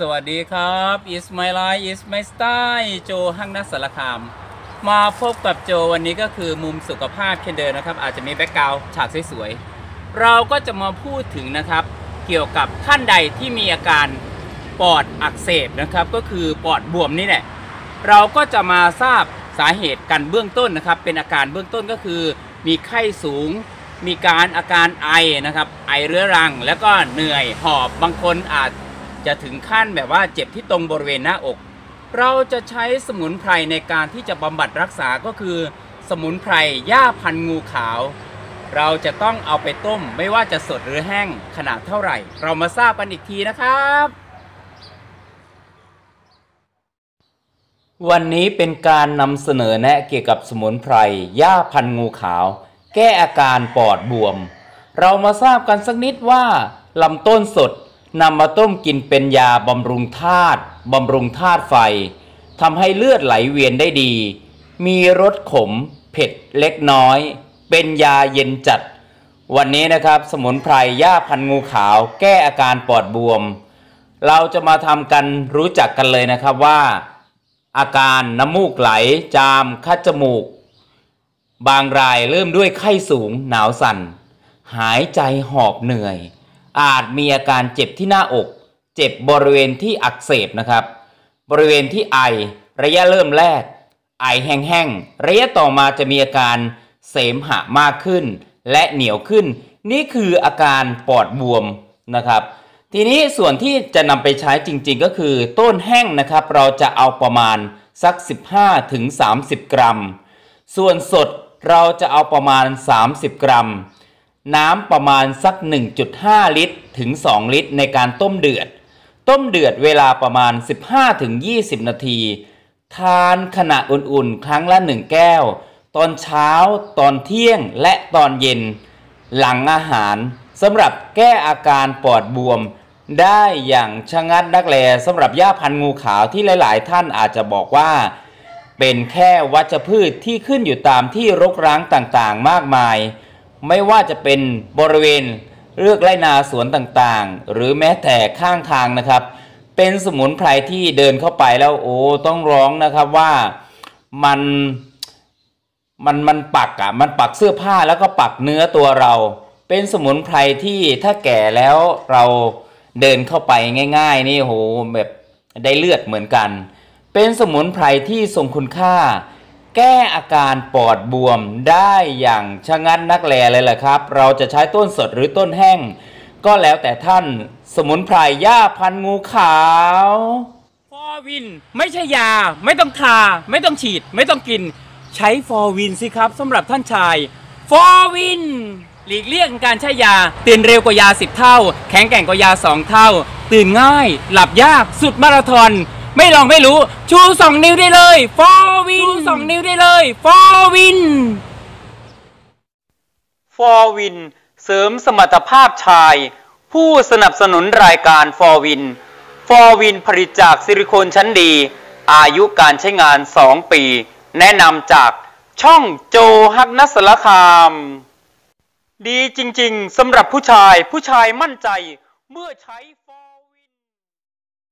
สวัสดีครับ is my life is my style โจห้างนักสารคาม มาพบกับโจวันนี้ก็คือมุมสุขภาพเช่นเดิมนะครับ อาจจะมีแบ็กกราวด์ฉากสวยๆเราก็จะมาพูดถึงนะครับ เกี่ยวกับท่านใดที่มีอาการปอดอักเสบนะครับ ก็คือปอดบวมนี่แหละเราก็จะมาทราบสาเหตุกันเบื้องต้นนะครับ เป็นอาการเบื้องต้นก็คือ มีไข้สูง มีการอาการไอนะครับ ไอเรื้อรัง แล้วก็เหนื่อยหอบบางคนอาจ จะถึงขั้นแบบว่าเจ็บที่ตรงบริเวณหน้าอก เราจะใช้สมุนไพรในการที่จะบำบัดรักษาก็คือ สมุนไพรหญ้าพันงูขาว เราจะต้องเอาไปต้มไม่ว่าจะสดหรือแห้งขนาดเท่าไหร่ เรามาทราบกันอีกทีนะครับ วันนี้เป็นการนำเสนอแนะเกี่ยวกับสมุนไพรหญ้าพันงูขาว แก้อาการปอดบวม เรามาทราบกันสักนิดว่าลำต้นสด นำมาต้มกินเป็นยาบำรุงธาตุบำรุงธาตุไฟทำให้เลือดไหลเวียนได้ดี มีรสขม เผ็ดเล็กน้อย เป็นยาเย็นจัด วันนี้นะครับสมุนไพรหญ้าพันงูขาวแก้อาการปอดบวม เราจะมาทำกันรู้จักกันเลยนะครับว่า อาการน้ำมูกไหล จาม คัดจมูก บางรายเริ่มด้วยไข้สูงหนาวสั่น หายใจหอบเหนื่อย อาจมีอาการเจ็บที่หน้าอก เจ็บบริเวณที่อักเสบนะครับ บริเวณที่ไอระยะเริ่มแรก ไอแห้งๆระยะต่อมาจะมีอาการเสมหะมากขึ้น และเหนียวขึ้น นี่คืออาการปอดบวมนะครับ ทีนี้ส่วนที่จะนำไปใช้จริงๆก็คือต้นแห้งนะครับ เราจะเอาประมาณสัก 15ถึง30 กรัม ส่วนสดเราจะเอาประมาณ 30 กรัม น้ำประมาณสัก 1.5 ลิตร ถึง 2 ลิตรในการต้มเดือด ต้มเดือดเวลาประมาณ 15ถึง20 นาที ทานขณะอุ่นๆ ครั้งละ 1 แก้ว ตอนเช้า ตอนเที่ยง และตอนเย็น หลังอาหารสำหรับแก้อาการปอดบวม ได้อย่างชะงัดนักแลสำหรับหญ้าพันงูขาวที่หลายๆ ท่านอาจจะบอกว่า เป็นแค่วัชพืชที่ขึ้นอยู่ตามที่รกร้างต่างๆ มากมาย ไม่ว่าจะเป็นบริเวณเลือกไรนาสวนต่างๆ หรือแม้แต่ข้างทางนะครับ เป็นสมุนไพรที่เดินเข้าไปแล้วโอ้ต้องร้องนะครับว่ามันมันมันปักอะมันปักเสื้อผ้าแล้วก็ปักเนื้อตัวเรา เป็นสมุนไพรที่ถ้าแก่แล้วเราเดินเข้าไปง่าย ๆ นี่โหแบบได้เลือดเหมือนกัน เป็นสมุนไพรที่ทรงคุณค่า แก้อาการปอดบวมได้อย่างชะงันนักแลเลยแหละครับ เราจะใช้ต้นสดหรือต้นแห้ง ก็แล้วแต่ท่านสมุนไพรหญ้าพันงูขาวฟอร์วินไม่ใช่ยา ไม่ต้องทา ไม่ต้องฉีด ไม่ต้องกิน ใช้ฟอร์วินสิครับสำหรับท่านชายฟอร์วินหลีกเลี่ยงการใช้ยา ตื่นเร็วกว่ายา 10 เท่า แข็งแกร่งกว่ายา 2 เท่า ตื่นง่าย หลับยากสุดมาราธอน ไม่ลองไม่รู้ ชู2นิ้วได้เลยฟอร์วินชู2นิ้วได้เลยฟอร์วินฟอร์วินเสริมสมรรถภาพชาย ผู้สนับสนุนรายการฟอร์วินฟอร์วินผลิตจากซิลิโคนชั้นดี อายุการใช้งาน 2 ปี แนะนำจากช่องโจฮักนัสละคาม ดีจริง ๆสำหรับผู้ชายผู้ชายมั่นใจเมื่อใช้